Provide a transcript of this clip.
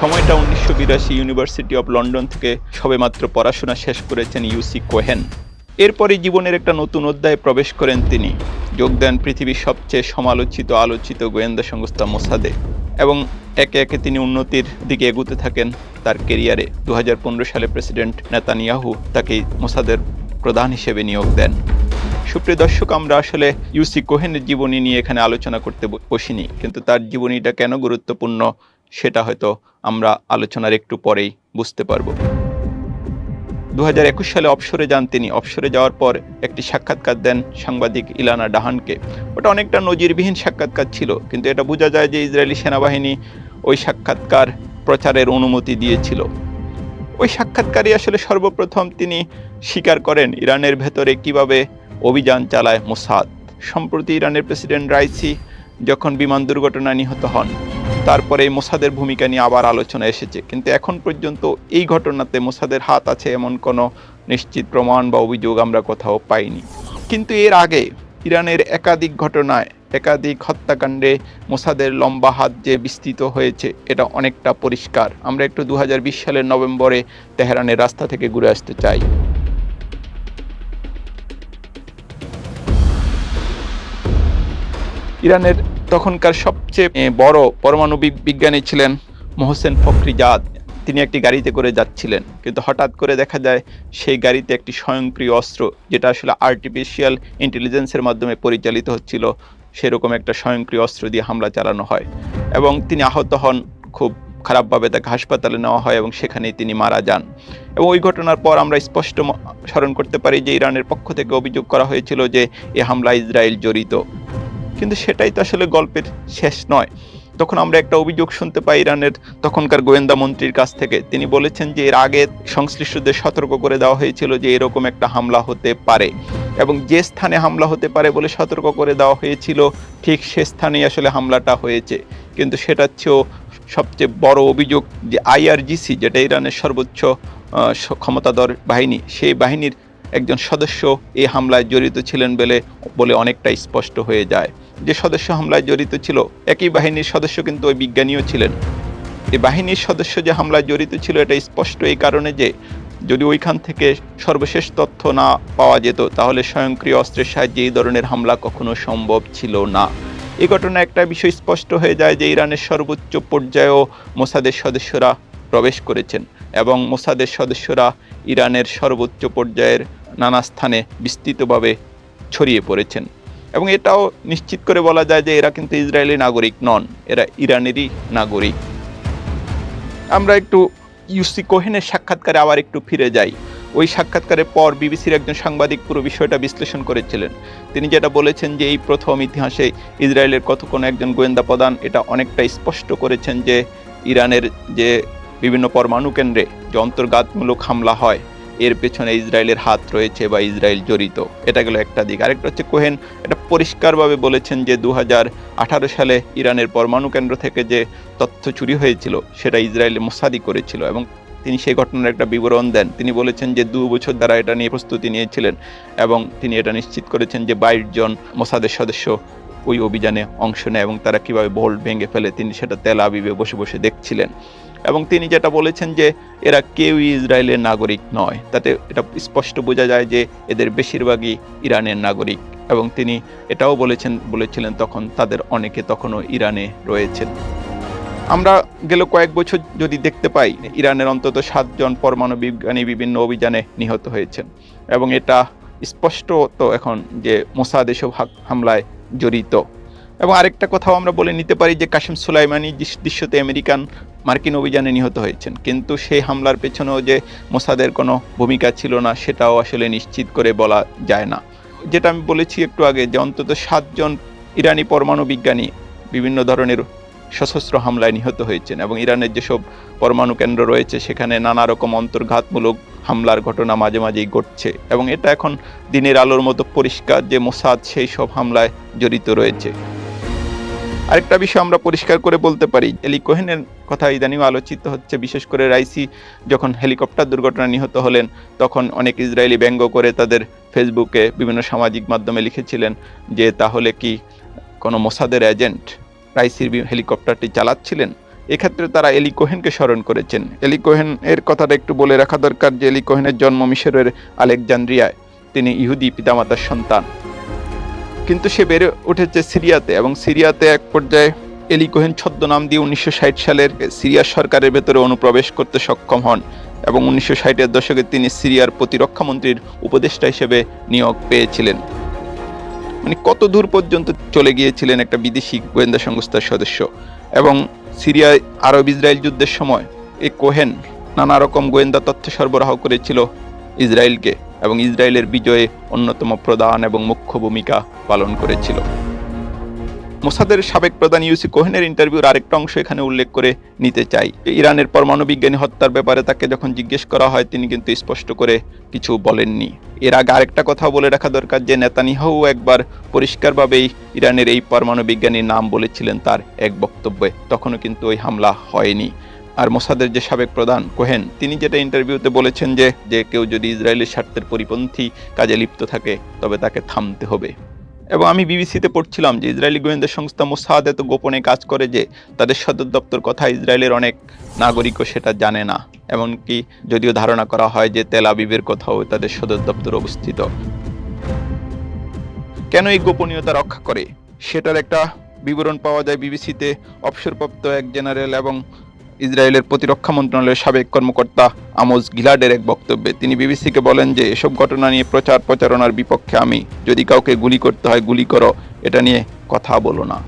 সময়টা উনিশশো বিরাশি ইউনিভার্সিটি অফ লন্ডন থেকে সবেমাত্র পড়াশোনা শেষ করেছেন ইউসি কোহেন এরপরে জীবনের একটা নতুন অধ্যায়ে প্রবেশ করেন তিনি। যোগ দেন পৃথিবীর সবচেয়ে সমালোচিত, আলোচিত গোয়েন্দা সংস্থা মোসাদে। এবং একে একে তিনি উন্নতির দিকে এগুতে থাকেন তার কেরিয়ারে। দু হাজার পনেরো সালে প্রেসিডেন্ট নেতানিয়াহু তাকে মোসাদের প্রধান হিসেবে নিয়োগ দেন। সুপ্রিয় দর্শক, আমরা আসলে ইউসি কোহেনের জীবনী নিয়ে এখানে আলোচনা করতে বসিনি, কিন্তু তার জীবনীটা কেন গুরুত্বপূর্ণ সেটা হয়তো আমরা আলোচনার একটু পরেই বুঝতে পারব। দু হাজার একুশ সালে অবসরে যান তিনি। অবসরে যাওয়ার পর একটি সাক্ষাৎকার দেন সাংবাদিক ইলানা ডাহানকে। ওটা অনেকটা নজিরবিহীন সাক্ষাৎকার ছিল, কিন্তু এটা বোঝা যায় যে ইসরায়েলি সেনাবাহিনী ওই সাক্ষাৎকার প্রচারের অনুমতি দিয়েছিল। ওই সাক্ষাৎকারই আসলে সর্বপ্রথম তিনি স্বীকার করেন ইরানের ভেতরে কীভাবে অভিযান চালায় মোসাদ। সম্প্রতি ইরানের প্রেসিডেন্ট রাইসি যখন বিমান দুর্ঘটনায় নিহত হন, তারপরে মোসাদের ভূমিকা নিয়ে আবার আলোচনা এসেছে। কিন্তু এখন পর্যন্ত এই ঘটনাতে মোসাদের হাত আছে এমন কোনো নিশ্চিত প্রমাণ বা অভিযোগ আমরা কোথাও পাইনি। কিন্তু এর আগে ইরানের একাধিক ঘটনায় একাধিক হত্যাকাণ্ডে মোসাদের লম্বা হাত যে বিস্তৃত হয়েছে, এটা অনেকটা পরিষ্কার। আমরা একটু দু হাজার বিশ সালের নভেম্বরে তেহরানের রাস্তা থেকে ঘুরে আসতে চাই। ইরানের তখনকার সবচেয়ে বড় পরমাণু বিজ্ঞানী ছিলেন মোহসেন ফখরিজাদ। তিনি একটি গাড়িতে করে যাচ্ছিলেন, কিন্তু হঠাৎ করে দেখা যায় সেই গাড়িতে একটি স্বয়ংক্রিয় অস্ত্র, যেটা আসলে আর্টিফিশিয়াল ইন্টেলিজেন্সের মাধ্যমে পরিচালিত হচ্ছিল, সেরকম একটা স্বয়ংক্রিয় অস্ত্র দিয়ে হামলা চালানো হয়। এবং তিনি আহত হন, খুব খারাপভাবে তাকে হাসপাতালে নেওয়া হয় এবং সেখানেই তিনি মারা যান। এবং ওই ঘটনার পর আমরা স্পষ্ট স্মরণ করতে পারি যে ইরানের পক্ষ থেকে অভিযোগ করা হয়েছিল যে এ হামলা ইসরায়েল জড়িত। কিন্তু সেটাই তো আসলে গল্পের শেষ নয়। তখন আমরা একটা অভিযোগ শুনতে পাই ইরানের তখনকার গোয়েন্দা মন্ত্রীর কাছ থেকে। তিনি বলেছেন যে, এর আগে সংশ্লিষ্টদের সতর্ক করে দেওয়া হয়েছিল যে, এরকম একটা হামলা হতে পারে। এবং যে স্থানে হামলা হতে পারে বলে সতর্ক করে দেওয়া হয়েছিল, ঠিক সে স্থানেই আসলে হামলাটা হয়েছে। কিন্তু সেটা চেয়েও সবচেয়ে বড় অভিযোগ যে, আইআরজিসি, যেটা ইরানের সর্বোচ্চ ক্ষমতাধর বাহিনী, সেই বাহিনীর একজন সদস্য এই হামলায় জড়িত ছিলেন বলে বলে অনেকটা স্পষ্ট হয়ে যায়। যে সদস্য হামলায় জড়িত ছিল, একই বাহিনীর সদস্য কিন্তু ওই বিজ্ঞানীও ছিলেন। এই বাহিনীর সদস্য যে হামলায় জড়িত ছিল, এটা স্পষ্ট এই কারণে যে, যদি ওইখান থেকে সর্বশেষ তথ্য না পাওয়া যেত, তাহলে স্বয়ংক্রিয় অস্ত্রের সাহায্যে এই ধরনের হামলা কখনো সম্ভব ছিল না। এই ঘটনা একটা বিষয় স্পষ্ট হয়ে যায় যে, ইরানের সর্বোচ্চ পর্যায়েও মোসাদের সদস্যরা প্রবেশ করেছেন এবং মোসাদের সদস্যরা ইরানের সর্বোচ্চ পর্যায়ের নানা স্থানে বিস্তৃতভাবে ছড়িয়ে পড়েছেন। এবং এটাও নিশ্চিত করে বলা যায় যে এরা কিন্তু ইসরায়েলি নাগরিক নন, এরা ইরানেরই নাগরিক। আমরা একটু ইউসি কোহেনের সাক্ষাৎকারে আবার একটু ফিরে যাই। ওই সাক্ষাৎকারের পর বিবিসির একজন সাংবাদিক পুরো বিষয়টা বিশ্লেষণ করেছিলেন। তিনি যেটা বলেছেন যে এই প্রথম ইতিহাসে ইসরায়েলের কত কোনো একজন গোয়েন্দা প্রধান, এটা অনেকটা স্পষ্ট করেছেন যে ইরানের যে বিভিন্ন পরমাণু কেন্দ্রে যে অন্তর্ঘাতমূলক হামলা হয় এর পেছনে ইসরায়েলের হাত রয়েছে বা ইসরায়েল জড়িত। এটা গেল একটা দিক। আরেকটা হচ্ছে কোহেন, এটা পরিষ্কারভাবে বলেছেন যে দু হাজার আঠারো সালে ইরানের পরমাণু কেন্দ্র থেকে যে তথ্য চুরি হয়েছিল, সেটা ইসরায়েলের মোসাদি করেছিল এবং তিনি সেই ঘটনার একটা বিবরণ দেন। তিনি বলেছেন যে দু বছর দ্বারা এটা নিয়ে প্রস্তুতি নিয়েছিলেন এবং তিনি এটা নিশ্চিত করেছেন যে বাইশ জন মোসাদের সদস্য ওই অভিযানে অংশ নেয় এবং তারা কীভাবে বোল্ট ভেঙে ফেলে তিনি সেটা তেল আবিবে বসে বসে দেখছিলেন। এবং তিনি যেটা বলেছেন যে এরা কেউই ইসরায়েলের নাগরিক নয়। তাতে এটা স্পষ্ট বোঝা যায় যে এদের বেশিরভাগই ইরানের নাগরিক এবং তিনি এটাও বলেছেন, বলেছিলেন তখন তাদের অনেকে তখনও ইরানে রয়েছেন। আমরা গেল কয়েক বছর যদি দেখতে পাই, ইরানের অন্তত সাতজন পরমাণু বিজ্ঞানী বিভিন্ন অভিযানে নিহত হয়েছেন এবং এটা স্পষ্ট তো এখন যে মোসাদ এসব হামলায় জড়িত। এবং আরেকটা কথাও আমরা বলে নিতে পারি যে কাশিম সুলাইমানি দৃশ্যতে আমেরিকান মার্কিন অভিযানে নিহত হয়েছেন। কিন্তু সেই হামলার পেছনেও যে মোসাদের কোনো ভূমিকা ছিল না, সেটাও আসলে নিশ্চিত করে বলা যায় না। যেটা আমি বলেছি একটু আগে যে অন্তত সাতজন ইরানি পরমাণু বিজ্ঞানী বিভিন্ন ধরনের সশস্ত্র হামলায় নিহত হয়েছেন এবং ইরানের যেসব পরমাণু কেন্দ্র রয়েছে, সেখানে নানা রকম অন্তর্ঘাতমূলক হামলার ঘটনা মাঝে মাঝেই ঘটছে এবং এটা এখন দিনের আলোর মতো পরিষ্কার যে মোসাদ সেই সব হামলায় জড়িত রয়েছে। আরেকটা বিষয় আমরা পরিষ্কার করে বলতে পারি, এলি কোহেনের কথা ইদানিং আলোচিত হচ্ছে, বিশেষ করে রাইসি যখন হেলিকপ্টার দুর্ঘটনা নিহত হলেন, তখন অনেক ইসরায়েলি ব্যঙ্গ করে তাদের ফেসবুকে বিভিন্ন সামাজিক মাধ্যমে লিখেছিলেন যে, তাহলে কি কোনো মোসাদের এজেন্ট রাইসির হেলিকপ্টারটি চালাচ্ছিলেন? এক্ষেত্রে তারা এলি কোহেনকে স্মরণ করেছেন। এলি কোহেন এর কথাটা একটু বলে রাখা দরকার যে, এলি কোহেনের জন্ম মিশরের আলেকজান্দ্রিয়ায়। তিনি ইহুদি পিতামাতার সন্তান। কিন্তু সে বেড়ে উঠেছে সিরিয়াতে এবং সিরিয়াতে এক পর্যায়ে এলি কোহেন ছদ্মনাম দিয়ে উনিশশো ষাট সালের সিরিয়ার সরকারের ভেতরে অনুপ্রবেশ করতে সক্ষম হন এবং উনিশশো ষাটের দশকে তিনি সিরিয়ার প্রতিরক্ষা মন্ত্রীর উপদেষ্টা হিসেবে নিয়োগ পেয়েছিলেন। মানে কত দূর পর্যন্ত চলে গিয়েছিলেন একটা বিদেশি গোয়েন্দা সংস্থার সদস্য। এবং সিরিয়ায় আরব ইসরায়েল যুদ্ধের সময় এ কোহেন নানা রকম গোয়েন্দা তথ্য সরবরাহ করেছিল ইসরায়েলকে। এবং ইসরায়েলের বিজয়ে অন্যতম প্রধান এবং মুখ্য ভূমিকা পালন করেছিল। মোসাদের সাবেক প্রধান ইউসি কোহেনের ইন্টারভিউর আরেকটা অংশ এখানে উল্লেখ করে নিতে চাই। ইরানের পরমাণু বিজ্ঞানী হত্যার ব্যাপারে তাকে যখন জিজ্ঞেস করা হয়, তিনি কিন্তু স্পষ্ট করে কিছু বলেননি। এর আগে আরেকটা কথা বলে রাখা দরকার যে, নেতানিয়াহু একবার পরিষ্কারভাবেই ইরানের এই পরমাণু বিজ্ঞানীর নাম বলেছিলেন তার এক বক্তব্যে। তখনও কিন্তু ওই হামলা হয়নি। আর মোসাদের যে সাবেক প্রধান কোহেন, তিনি যেটা ইন্টারভিউতে বলেছেন যে যে কেউ যদি ইসরায়েলের স্বার্থের পরিপন্থী কাজে লিপ্ত থাকে, তবে তাকে থামতে হবে। এবং আমি বিবিসিতে পড়ছিলাম যে, ইসরায়েলি গোয়েন্দা সংস্থা মোসাদ এত গোপনে কাজ করে যে, তাদের সদর দপ্তর কথা ইসরায়েলের অনেক নাগরিকও সেটা জানে না। এমনকি যদিও ধারণা করা হয় যে, তেল আবিবের কোথাও তাদের সদর দপ্তর অবস্থিত। কেন এই গোপনীয়তা রক্ষা করে? সেটার একটা বিবরণ পাওয়া যায় বিবিসিতে। অবসরপ্রাপ্ত এক জেনারেল এবং ইসরায়েলের প্রতিরক্ষা মন্ত্রণালয়ের সাবেক কর্মকর্তা আমোজ গিলাডের এক বক্তব্যে তিনি বিবিসিকে বলেন যে, এসব ঘটনা নিয়ে প্রচার প্রচারণার বিপক্ষে আমি যদি কাউকে গুলি করতে হয়, গুলি করো। এটা নিয়ে কথা বলো না।